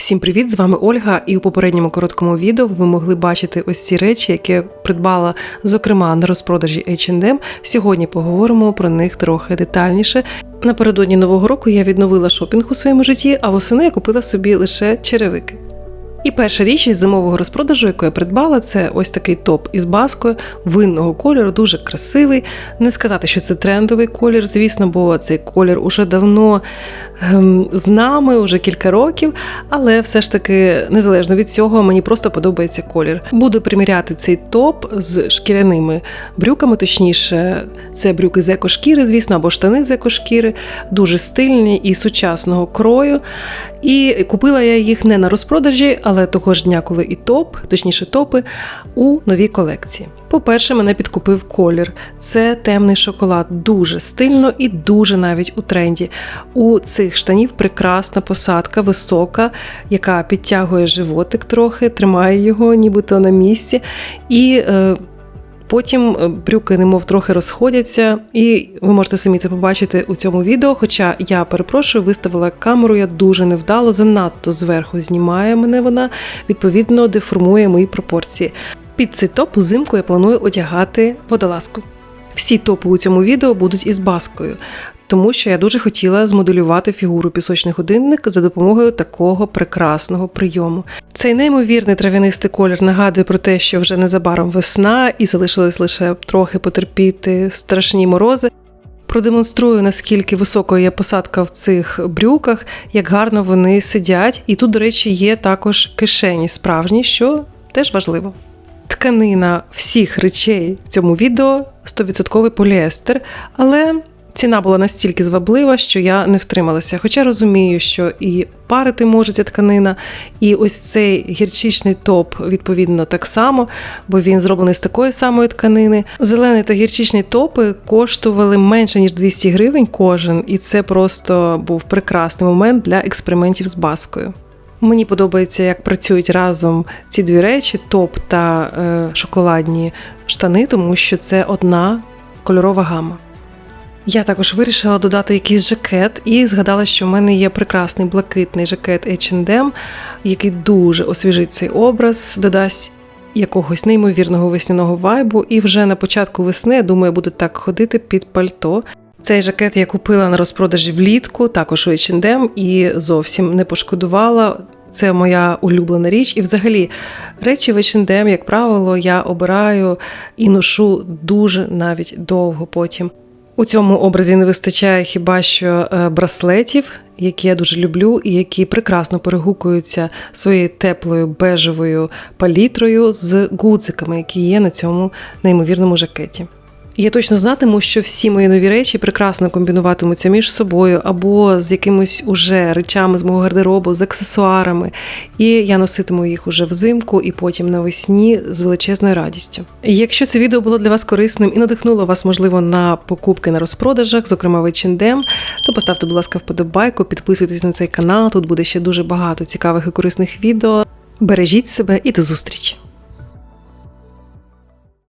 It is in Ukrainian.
Всім привіт! З вами Ольга. І у попередньому короткому відео ви могли бачити ось ці речі, які я придбала, зокрема на розпродажі H&M. Сьогодні поговоримо про них трохи детальніше. Напередодні нового року я відновила шопінг у своєму житті, а восени я купила собі лише черевики. І перша річ із зимового розпродажу, яку я придбала, це ось такий топ із баскою винного кольору, дуже красивий. Не сказати, що це трендовий колір, звісно, бо цей колір уже давно з нами, уже кілька років, але все ж таки, незалежно від цього, мені просто подобається колір. Буду приміряти цей топ з шкіряними брюками, точніше, це брюки з екошкіри, звісно, або штани з екошкіри, дуже стильні і сучасного крою. І купила я їх не на розпродажі, але того ж дня, коли і топ, точніше топи, у новій колекції. По-перше, мене підкупив колір. Це темний шоколад, дуже стильно і дуже навіть у тренді. У цих штанів прекрасна посадка, висока, яка підтягує животик трохи, тримає його нібито на місці. І е, Потім е, брюки, немов трохи розходяться, і ви можете самі це побачити у цьому відео. Хоча я перепрошую, виставила камеру я дуже невдало, занадто зверху знімає мене вона, відповідно, деформує мої пропорції. Під цей топ узимку я планую одягати водолазку. Всі топи у цьому відео будуть із баскою, тому що я дуже хотіла змоделювати фігуру пісочний годинник за допомогою такого прекрасного прийому. Цей неймовірний трав'янистий колір нагадує про те, що вже незабаром весна, і залишилось лише трохи потерпіти страшні морози. Продемонструю, наскільки високою є посадка в цих брюках, як гарно вони сидять. І тут, до речі, є також кишені справжні, що теж важливо. Тканина всіх речей в цьому відео 100% поліестер, але ціна була настільки зваблива, що я не втрималася. Хоча розумію, що і парити може ця тканина, і ось цей гірчичний топ, відповідно, так само, бо він зроблений з такої самої тканини. Зелений та гірчичний топи коштували менше ніж 200 гривень кожен, і це просто був прекрасний момент для експериментів з баскою. Мені подобається, як працюють разом ці дві речі: топ та е, шоколадні штани, тому що це одна кольорова гама. Я також вирішила додати якийсь жакет і згадала, що в мене є прекрасний блакитний жакет H&M, який дуже освіжить цей образ, додасть якогось неймовірного весняного вайбу. І вже на початку весни, я думаю, буду так ходити під пальто. Цей жакет я купила на розпродажі влітку, також у H&M, і зовсім не пошкодувала. Це моя улюблена річ. І взагалі речі в H&M, як правило, я обираю і ношу дуже навіть довго потім. У цьому образі не вистачає хіба що е, браслетів, які я дуже люблю, і які прекрасно перегукуються своєю теплою бежевою палітрою з гудзиками, які є на цьому неймовірному жакеті. Я точно знатиму, що всі мої нові речі прекрасно комбінуватимуться між собою або з якимись уже речами з мого гардеробу, з аксесуарами, і я носитиму їх уже взимку і потім навесні з величезною радістю. Якщо це відео було для вас корисним і надихнуло вас, можливо, на покупки на розпродажах, зокрема в то поставте, будь ласка, вподобайку, підписуйтесь на цей канал. Тут буде ще дуже багато цікавих і корисних відео. Бережіть себе і до зустрічі!